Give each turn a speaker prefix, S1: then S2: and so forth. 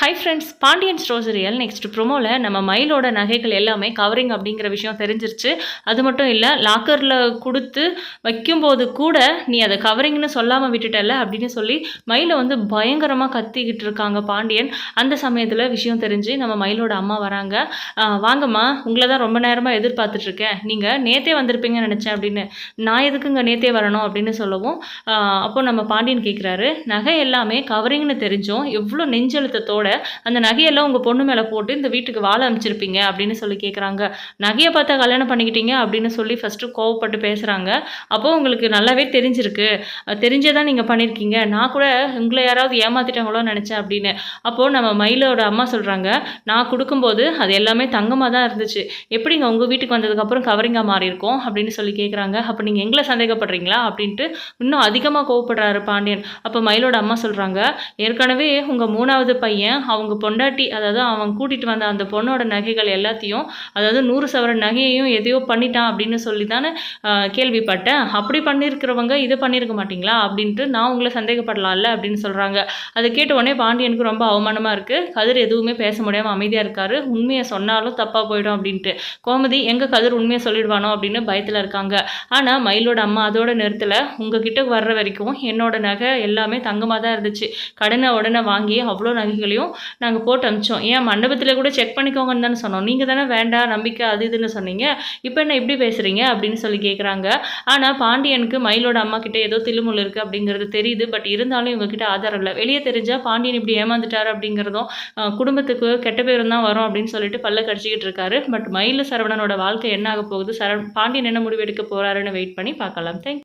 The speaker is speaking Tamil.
S1: Hi friends Pandian stores serial next ப்ரோமோவில் நம்ம மயிலோட நகைகள் எல்லாமே கவரிங் அப்படிங்கிற விஷயம் தெரிஞ்சிருச்சு. அது மட்டும் இல்லை லாக்கரில் கொடுத்து வைக்கும்போது கூட நீ அதை கவரிங்னு சொல்லாமல் விட்டுட்டல அப்படின்னு சொல்லி மயிலை வந்து பயங்கரமாக கத்திக்கிட்டு இருக்காங்க பாண்டியன். அந்த சமயத்தில் விஷயம் தெரிஞ்சு நம்ம மயிலோட அம்மா வராங்க. வாங்கம்மா உங்களை தான் ரொம்ப நேரமாக எதிர்பார்த்துட்ருக்கேன். நீங்கள் நேத்தே வந்திருப்பீங்கன்னு நினச்சேன் அப்படின்னு. நான் எதுக்குங்க நேத்தே வரணும் அப்படின்னு சொல்லவும் அப்போ நம்ம பாண்டியன் கேட்குறாரு நகை எல்லாமே கவரிங்னு தெரிஞ்சும் எவ்வளோ நெஞ்செழுத்தத்தோட அந்த நகையெல்லாம் உங்கள் பொண்ணு மேலே போட்டு இந்த வீட்டுக்கு வாழ அமைச்சிருப்பீங்க அப்படின்னு சொல்லி கேட்குறாங்க நகையை பார்த்தா கல்யாணம் பண்ணிக்கிட்டீங்க அப்படின்னு சொல்லி ஃபஸ்ட்டு கோவப்பட்டு பேசுகிறாங்க அப்போது உங்களுக்கு நல்லாவே தெரிஞ்சிருக்கு. தெரிஞ்சே தான் நீங்கள் பண்ணியிருக்கீங்க நான் கூட உங்களை யாராவது ஏமாத்திட்டாங்களோ நினச்சேன் அப்படின்னு. அப்போது நம்ம மயிலோட அம்மா சொல்கிறாங்க நான் கொடுக்கும்போது அது எல்லாமே தங்கமாக தான் இருந்துச்சு. எப்படிங்க உங்கள் வீட்டுக்கு வந்ததுக்கப்புறம் கவரிங்காக மாறியிருக்கோம் அப்படின்னு சொல்லி கேட்குறாங்க அப்போ நீங்கள் எங்களை சந்தேகப்படுறீங்களா அப்படின்ட்டு இன்னும் அதிகமாக கோவப்படுறாரு பாண்டியன். அப்போ மயிலோட அம்மா சொல்கிறாங்க ஏற்கனவே உங்கள் மூணாவது பையன் அவங்க பொண்டாட்டி அதாவது அவன் கூட்டிகிட்டு வந்த அந்த பொண்ணோட நகைகள் எல்லாத்தையும் அதாவது நூறு சவரன் நகையையும் எதையோ பண்ணிட்டான் அப்படின்னு சொல்லி தானே கேள்விப்பட்டேன். அப்படி பண்ணியிருக்கிறவங்க இதை பண்ணியிருக்க மாட்டிங்களா? அப்படின்ட்டு நான் உங்களை சந்தேகப்படலாம்ல அப்படின்னு சொல்கிறாங்க அதை கேட்ட உடனே பாண்டியனுக்கு ரொம்ப அவமானமாக இருக்குது கதிர் எதுவுமே பேச முடியாமல் அமைதியாக இருக்காரு. உண்மையை சொன்னாலும் தப்பாக போயிடும் அப்படின்ட்டு. கோமதி எங்கள் கதிர் உண்மையை சொல்லிடுவானோ? அப்படின்னு பயத்தில் இருக்காங்க. ஆனால் மயிலோட அம்மா அதோட உங்கள் கிட்டே வர்ற வரைக்கும் என்னோட நகை எல்லாமே தங்கமாக தான் இருந்துச்சு. கடனை உடனே வாங்கி அவ்வளோ நகைகளையும் நாங்கள் போட்டு அமிச்சோம் ஏன் மண்டபத்தில் கூட செக் பண்ணிக்கோங்கன்னு தானே சொன்னோம். நீங்கள் தானே வேண்டாம் நம்பிக்கை அது இதுன்னு சொன்னீங்க. இப்போ என்ன இப்படி பேசுகிறீங்க அப்படின்னு சொல்லி கேட்குறாங்க ஆனால் பாண்டியனுக்கு மயிலோட அம்மா கிட்ட ஏதோ தில்லுமுள் இருக்குது அப்படிங்கிறது தெரியுது. பட் இருந்தாலும் இவங்ககிட்ட ஆதாரம் இல்லை. வெளியே தெரிஞ்சால் பாண்டியன் இப்படி ஏமாந்துட்டாரு அப்படிங்கிறதும் குடும்பத்துக்கு கெட்ட பேரும் தான் வரும் அப்படின்னு சொல்லிட்டு பல்ல கடிச்சிக்கிட்டு இருக்காரு. பட் மயில் சரவணனோட வாழ்க்கை என்ன ஆக போகுது? சர பாண்டியன் என்ன முடிவெடுக்க போகிறாருன்னு வெயிட் பண்ணி பார்க்கலாம். தேங்க்